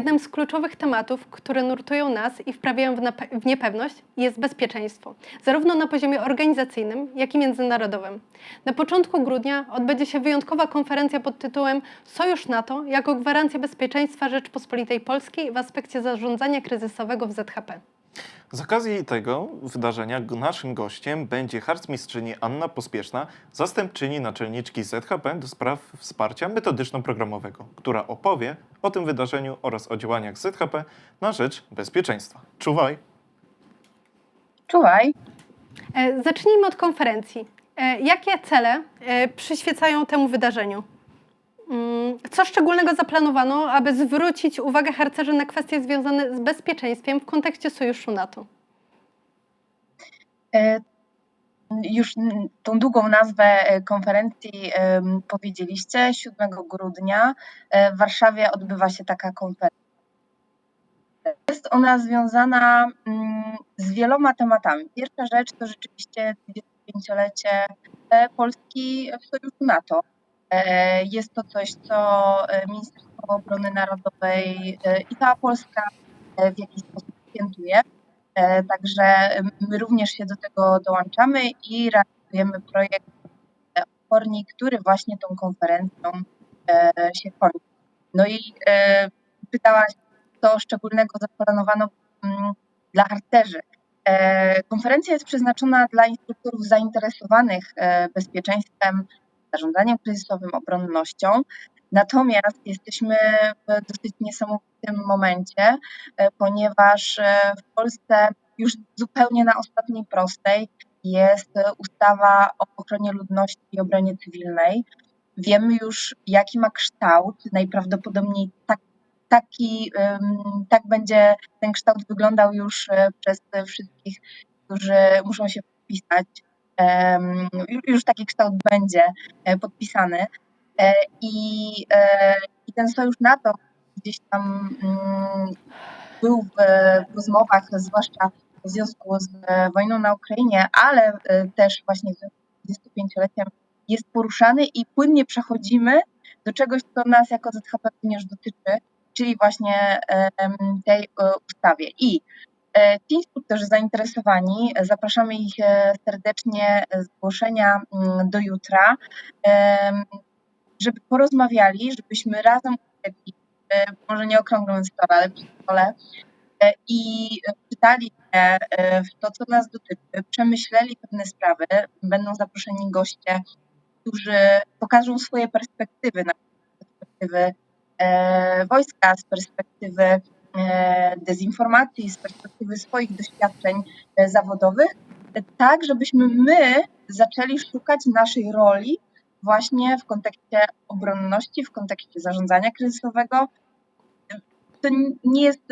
Jednym z kluczowych tematów, które nurtują nas i wprawiają w, w niepewność, jest bezpieczeństwo, zarówno na poziomie organizacyjnym, jak i międzynarodowym. Na początku grudnia odbędzie się wyjątkowa konferencja pod tytułem Sojusz NATO jako gwarancja bezpieczeństwa Rzeczpospolitej Polskiej w aspekcie zarządzania kryzysowego w ZHP. Z okazji tego wydarzenia naszym gościem będzie harcmistrzyni Anna Pospieszna, zastępczyni naczelniczki ZHP do spraw wsparcia metodyczno-programowego, która opowie o tym wydarzeniu oraz o działaniach ZHP na rzecz bezpieczeństwa. Czuwaj! Czuwaj. E, Zacznijmy od konferencji. E, Jakie cele e, przyświecają temu wydarzeniu? Mm, Co szczególnego zaplanowano, aby zwrócić uwagę harcerzy na kwestie związane z bezpieczeństwem w kontekście sojuszu NATO? Już tą długą nazwę e, konferencji powiedzieliście. 7 grudnia e, w Warszawie odbywa się taka konferencja. Jest ona związana mm, z wieloma tematami. Pierwsza rzecz to rzeczywiście 25-lecie e, Polski w Sojuszu NATO. Jest to coś, co Ministerstwo Obrony Narodowej i cała Polska w jakiś sposób świętuje. E, Także my również się do tego dołączamy i realizujemy projekt e, Opornik, który właśnie tą konferencją e, się kończy. No i pytałaś, co szczególnego zaplanowano mm, dla harcerzy. Konferencja jest przeznaczona dla instruktorów zainteresowanych bezpieczeństwem, zarządzaniem kryzysowym, obronnością. Natomiast jesteśmy w dosyć niesamowitym momencie, e, ponieważ e, w Polsce już zupełnie na ostatniej prostej jest e, ustawa o ochronie ludności i obronie cywilnej. Wiemy już, jaki ma kształt. Najprawdopodobniej tak, taki, tak będzie ten kształt wyglądał już przez wszystkich, którzy muszą się podpisać. Już taki kształt będzie podpisany. E, I, e, i ten sojusz NATO gdzieś tam mm, był w, rozmowach, zwłaszcza w związku z e, wojną na Ukrainie, ale też właśnie z 25-leciem jest poruszany i płynnie przechodzimy do czegoś, co nas jako ZHP również dotyczy, czyli właśnie tej ustawie. I ci instruktorzy zainteresowani, zapraszamy ich serdecznie, zgłoszenia mm, do jutra, żeby porozmawiali, żebyśmy razem usiedli, e, może nie okrągłym stole, ale przy stole e, i czytali się e, w to, co nas dotyczy, przemyśleli pewne sprawy. Będą zaproszeni goście, którzy pokażą swoje perspektywy, na perspektywy e, wojska, z perspektywy dezinformacji, z perspektywy swoich doświadczeń zawodowych, tak żebyśmy my zaczęli szukać naszej roli właśnie w kontekście obronności, w kontekście zarządzania kryzysowego. To nie jest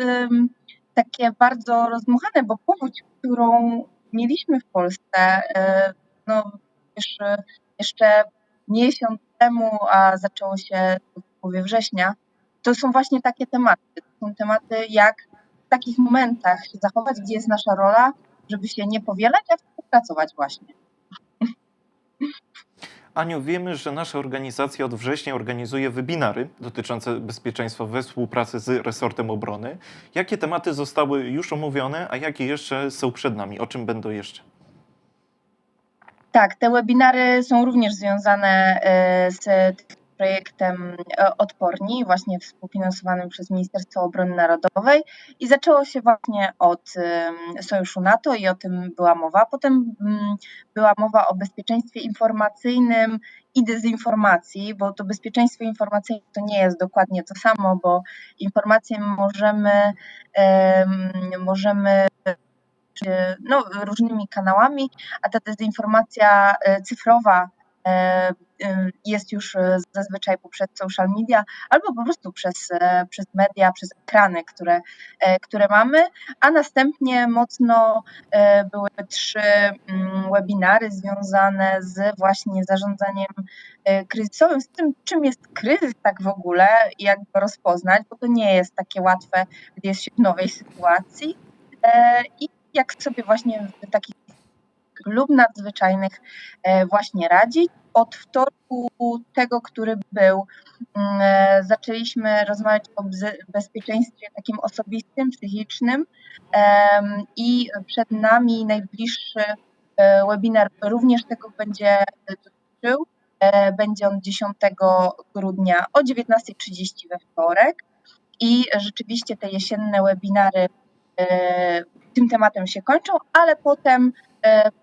takie bardzo rozdmuchane, bo powódź, którą mieliśmy w Polsce, e, no jeszcze, jeszcze miesiąc temu, a zaczęło się w połowie września, to są właśnie takie tematy. To są tematy, jak w takich momentach się zachować, gdzie jest nasza rola, żeby się nie powielać, a współpracować właśnie. Aniu, wiemy, że nasza organizacja od września organizuje webinary dotyczące bezpieczeństwa we współpracy z resortem obrony. Jakie tematy zostały już omówione, a jakie jeszcze są przed nami? O czym będą jeszcze? Tak, te webinary są również związane e, z projektem e, Odporni, właśnie współfinansowanym przez Ministerstwo Obrony Narodowej i zaczęło się właśnie od Sojuszu NATO i o tym była mowa. Potem była mowa o bezpieczeństwie informacyjnym i dezinformacji, bo to bezpieczeństwo informacyjne to nie jest dokładnie to samo, bo informacje możemy, em, możemy no, różnymi kanałami, a ta dezinformacja e, cyfrowa jest już e, zazwyczaj poprzez social media albo po prostu przez, e, przez media, przez ekrany, które, e, które mamy, a następnie mocno e, były trzy mm, webinary związane z właśnie zarządzaniem e, kryzysowym, z tym czym jest kryzys tak w ogóle jak go rozpoznać, bo to nie jest takie łatwe, gdy jest się w nowej sytuacji. E, i jak sobie właśnie w takich lub nadzwyczajnych e, właśnie radzić od wtorku tego, który był, mm, e, zaczęliśmy rozmawiać o bezpieczeństwie takim osobistym, psychicznym i przed nami najbliższy e, webinar również tego będzie dotyczył. Będzie on 10 grudnia o 19.30 we wtorek i rzeczywiście te jesienne webinary tym tematem się kończą, ale potem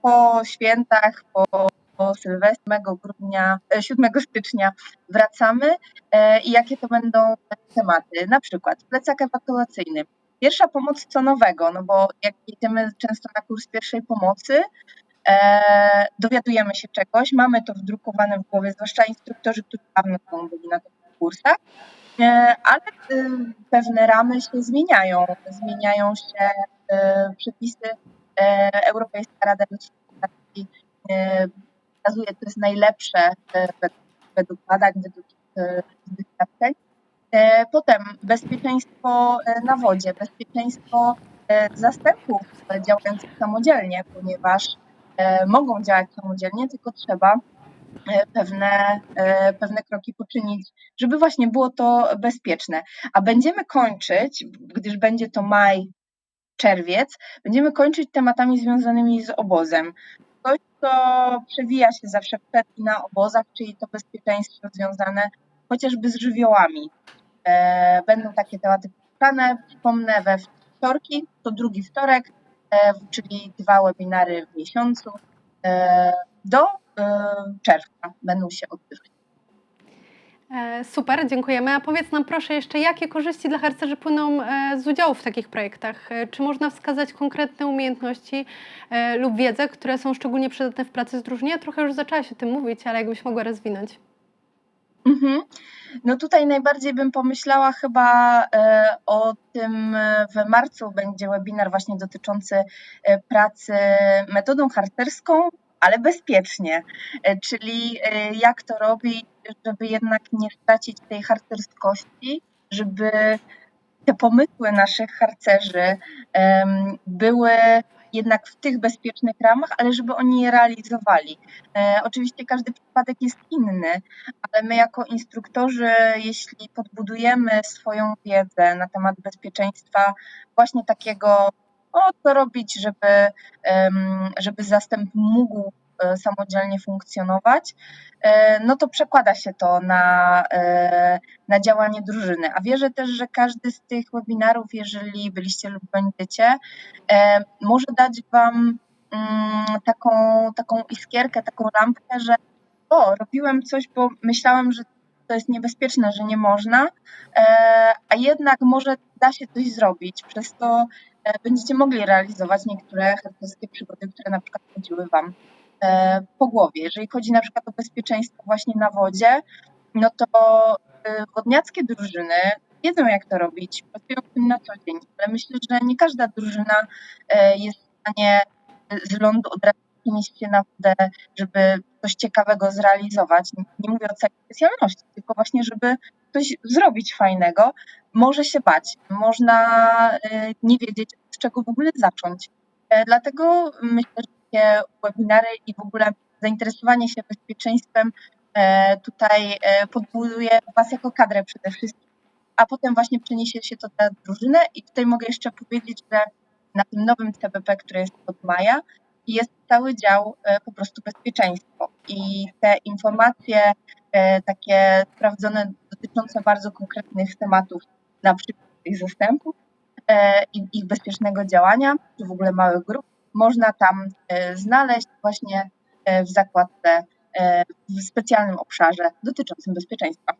po świętach, po, po Sylwestrze 7 grudnia, e, 7 stycznia wracamy e, i jakie to będą tematy, na przykład plecak ewakuacyjny. Pierwsza pomoc co nowego, no bo jak jedziemy często na kurs pierwszej pomocy, e, dowiadujemy się czegoś, mamy to wdrukowane w głowie, zwłaszcza instruktorzy, którzy dawno temu byli na tych kursach, e, ale e, pewne ramy się zmieniają, zmieniają się e, przepisy, e, Europejska Rada e, wskazuje, co jest najlepsze e, według, badań, według e, doświadczeń. E, Potem bezpieczeństwo e, na wodzie, bezpieczeństwo e, zastępów e, działających samodzielnie, ponieważ e, mogą działać samodzielnie, tylko trzeba e, pewne, e, pewne kroki poczynić, żeby właśnie było to bezpieczne. A będziemy kończyć, gdyż będzie to maj, czerwiec, będziemy kończyć tematami związanymi z obozem. Coś, co przewija się zawsze na obozach, czyli to bezpieczeństwo związane chociażby z żywiołami. E, Będą takie tematy poruszane. Przypomnę, we wtorki, to drugi wtorek, e, czyli dwa webinary w miesiącu e, do czerwca będą się odbywać. E, Super, dziękujemy. A powiedz nam proszę jeszcze, jakie korzyści dla harcerzy płyną e, z udziału w takich projektach? E, Czy można wskazać konkretne umiejętności lub wiedzę, które są szczególnie przydatne w pracy z drużynie? Trochę już zaczęłaś o tym mówić, ale jakbyś mogła rozwinąć. Mhm. No tutaj najbardziej bym pomyślała chyba o tym, w marcu będzie webinar właśnie dotyczący pracy metodą harcerską, ale bezpiecznie, E, czyli e, jak to robić, żeby jednak nie stracić tej harcerskości, żeby te pomysły naszych harcerzy były jednak w tych bezpiecznych ramach, ale żeby oni je realizowali. E, oczywiście każdy przypadek jest inny, ale my jako instruktorzy, jeśli podbudujemy swoją wiedzę na temat bezpieczeństwa, właśnie takiego, o co robić, żeby, żeby zastęp mógł e, samodzielnie funkcjonować, e, no to przekłada się to na, e, na działanie drużyny. A wierzę też, że każdy z tych webinarów, jeżeli byliście lub będziecie, może dać Wam mm, taką, taką iskierkę, taką lampkę, że o, robiłem coś, bo myślałem, że to jest niebezpieczne, że nie można, a jednak może da się coś zrobić. Przez to będziecie mogli realizować niektóre harcerskie przygody, które na przykład chodziły Wam e, po głowie. Jeżeli chodzi na przykład o bezpieczeństwo właśnie na wodzie, no to e, wodniackie drużyny wiedzą, jak to robić, pracują w tym na co dzień, ale myślę, że nie każda drużyna e, jest w stanie z lądu od razu przenieść się na wodę, żeby coś ciekawego zrealizować. Nie mówię o całej specjalności, tylko właśnie, żeby coś zrobić fajnego, może się bać, można e, nie wiedzieć, od czego w ogóle zacząć. E, Dlatego myślę, że takie webinary i w ogóle zainteresowanie się bezpieczeństwem e, tutaj e, podbuduje Was jako kadrę przede wszystkim, a potem właśnie przeniesie się to na drużynę i tutaj mogę jeszcze powiedzieć, że na tym nowym CBP, który jest od maja, jest cały dział po prostu bezpieczeństwo i te informacje takie sprawdzone dotyczące bardzo konkretnych tematów, na przykład ich zastępów i ich bezpiecznego działania, czy w ogóle małych grup, można tam e, znaleźć właśnie e, w zakładce e, w specjalnym obszarze dotyczącym bezpieczeństwa.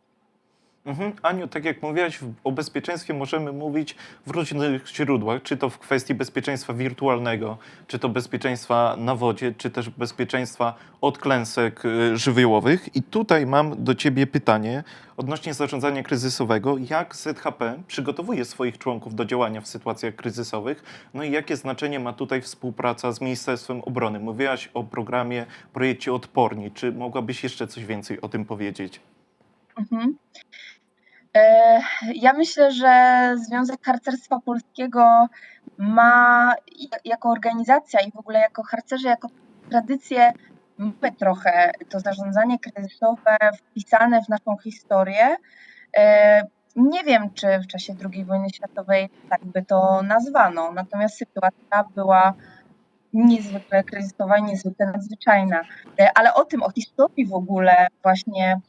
Mhm. Aniu, tak jak mówiłaś, o bezpieczeństwie możemy mówić w różnych źródłach, czy to w kwestii bezpieczeństwa wirtualnego, czy to bezpieczeństwa na wodzie, czy też bezpieczeństwa od klęsek y, żywiołowych. I tutaj mam do Ciebie pytanie odnośnie zarządzania kryzysowego. Jak ZHP przygotowuje swoich członków do działania w sytuacjach kryzysowych? No i jakie znaczenie ma tutaj współpraca z Ministerstwem Obrony? Mówiłaś o programie, projekcie Odporni. Czy mogłabyś jeszcze coś więcej o tym powiedzieć? Mhm. E, Ja myślę, że Związek Harcerstwa Polskiego ma ja- jako organizacja i w ogóle jako harcerze, jako tradycję mamy trochę to zarządzanie kryzysowe wpisane w naszą historię. E, Nie wiem, czy w czasie II wojny światowej tak by to nazwano, natomiast sytuacja była niezwykle kryzysowa niezwykle nadzwyczajna. E, Ale o tym, o historii w ogóle właśnie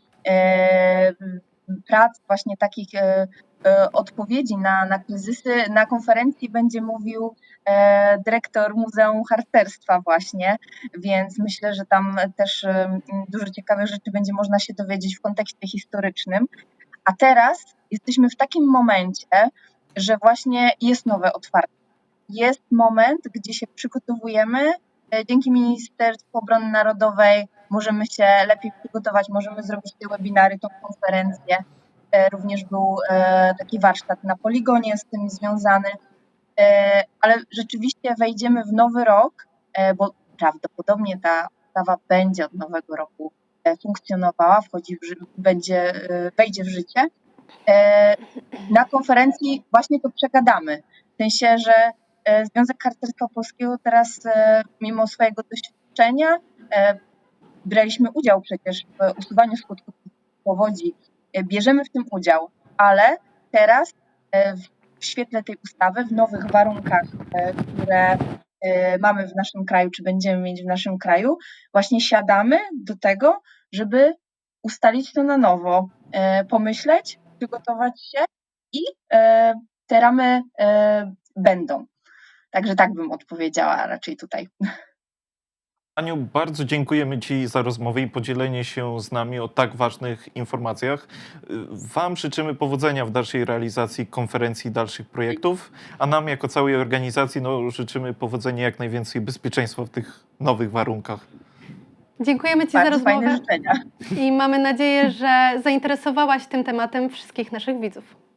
prac, właśnie takich e, e, odpowiedzi na, na kryzysy, na konferencji będzie mówił e, dyrektor Muzeum Harcerstwa właśnie, więc myślę, że tam też dużo ciekawych rzeczy będzie można się dowiedzieć w kontekście historycznym. A teraz jesteśmy w takim momencie, że właśnie jest nowe otwarcie. Jest moment, gdzie się przygotowujemy. E, Dzięki Ministerstwu Obrony Narodowej możemy się lepiej przygotować, możemy zrobić te webinary, tą konferencję. E, Również był e, taki warsztat na poligonie z tym związany. Ale rzeczywiście wejdziemy w nowy rok, bo prawdopodobnie ta ustawa będzie od nowego roku funkcjonowała, wchodzi w, będzie, wejdzie w życie. Na konferencji właśnie to przegadamy. W sensie, że Związek Harcerstwa Polskiego teraz, e, mimo swojego doświadczenia, e, braliśmy udział przecież w usuwaniu skutków powodzi, e, bierzemy w tym udział, ale teraz e, w świetle tej ustawy, w nowych warunkach, e, które e, mamy w naszym kraju, czy będziemy mieć w naszym kraju, właśnie siadamy do tego, żeby ustalić to na nowo, e, pomyśleć, przygotować się i e, te ramy e, będą. Także tak bym odpowiedziała raczej tutaj. Aniu, bardzo dziękujemy Ci za rozmowę i podzielenie się z nami o tak ważnych informacjach. Wam życzymy powodzenia w dalszej realizacji konferencji i dalszych projektów, a nam jako całej organizacji no, życzymy powodzenia jak najwięcej bezpieczeństwa w tych nowych warunkach. Dziękujemy Ci za Bardzo fajne rozmowę życzenia. i mamy nadzieję, że zainteresowałaś tym tematem wszystkich naszych widzów.